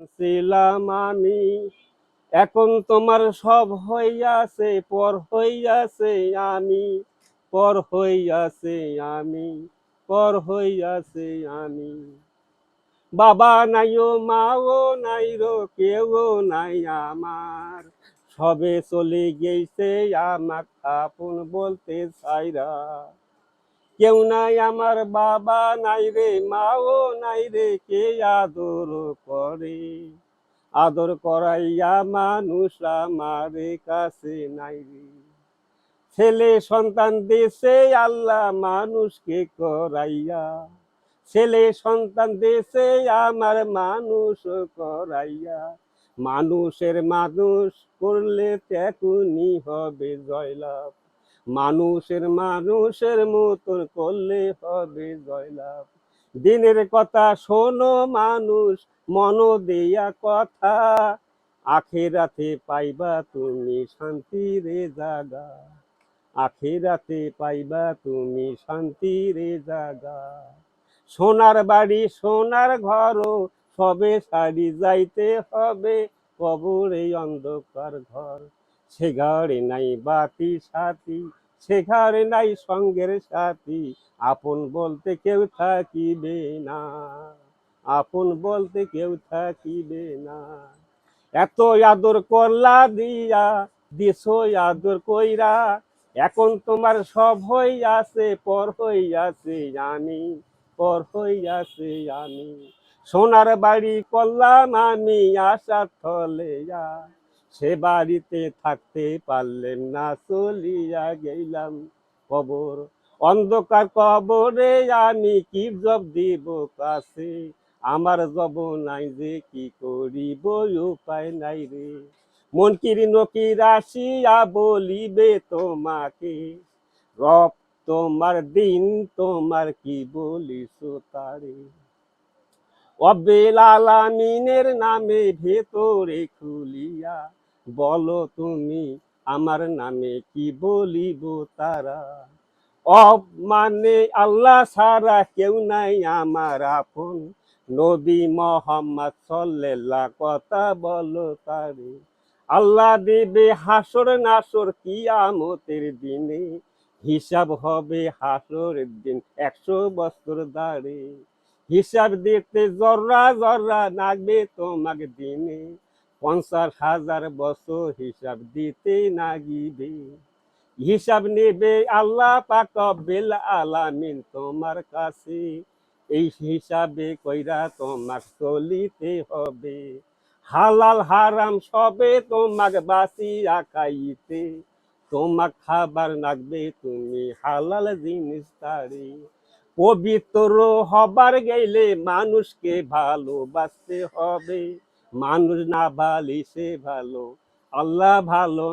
ছিলাম আমি। এখন তোমার সব হইয়াছে, পর হইয়াছে আমি, পর হইয়াছে আমি, পর হইয়াছে আমি। বাবা নাইও, মাও নাই রো, কেউ নাই আমার। সবে চলে গেছে আমার আপন বলতে চাইরা কেউ নাই আমার বাবা, নাই রে মাও, নাই রে কে আদর করে। আদর করাইয়া মানুষ আমার কাছে নাই রে। ছেলে সন্তান দেশে আল্লাহ মানুষকে করাইয়া। ছেলে সন্তান দেশে আমার মানুষ করাইয়া। মানুষের মানুষ করলে তেকুনি হবে জয়লাভ। মানুষের মানুষের মতন করলে হবে জয়লাভ। দিনের কথা শোনো মানুষ, মন দেয়া কথা। আখেরাতে পাইবা তুমি শান্তির জাগা। আখেরাতে পাইবা তুমি শান্তির জাগা। সোনার বাড়ি, সোনার ঘরও সবে সারি যাইতে হবে কবরে অন্ধকার ঘর। সে ঘরে নাই বাতি সাথী সে ঘরে নাই সঙ্গের সাথী। আপন বলতে কেউ থাকিবে না, আপন বলতে কেউ থাকিবে না। এত আদর করলা দিয়া দিস আদর কইরা, এখন তোমার সব হইয়াছে, পর হইয়াছে আমি পর হইয়াছে আমি সোনার বাড়ি করলাম আমি আশার থলে যা সে বাড়িতে থাকতে পারলেন না, চলিয়া গেলাম কবর। অন্ধকার কবরে আমি কি জব দিব কাছে? আমার জব নাই যে কি করিব, উপায় নাই রে। মন কিরি নকির আসিয়া বলিবে তোমাকে, রব তোমার দিন তোমার কি বলিস তারে? অবেল আলামিনের নামে ভেতরে খুলিয়া বলো তুমি আমার নামে কি বলিব তারা? অব মানে আল্লাহ সারা কেউ নাই আমার আপন। নবী মোহাম্মদ সাল্লাল্লাহ কথা বলো তারে। আল্লাহ দেবে হাসর নাসর কি আমতের দিনে। হিসাব হবে হাসরের দিন একশো বছর দাঁড়ে। হিসাব দিতে জর্রা জর্রা নাগবে তোমাকে দিনে। পঞ্চাশ হাজার বছর হিসাব দিতে নাগিবে। হিসাব নেবে আল্লাহ পাক বেল আলামিন তোমার কাছে। এই হিসাবে কইরা তোমার চলিতে হবে। হালাল হারাম সবে তোমাক বাঁচিয়া খাইতে। তোমাক খাবার লাগবে তুমি হালাল জিনিস তারে। পবিত্র হবার গেলে মানুষকে ভালোবাসতে হবে। মানুষ না বালিশে ভালো আল্লাহ ভালো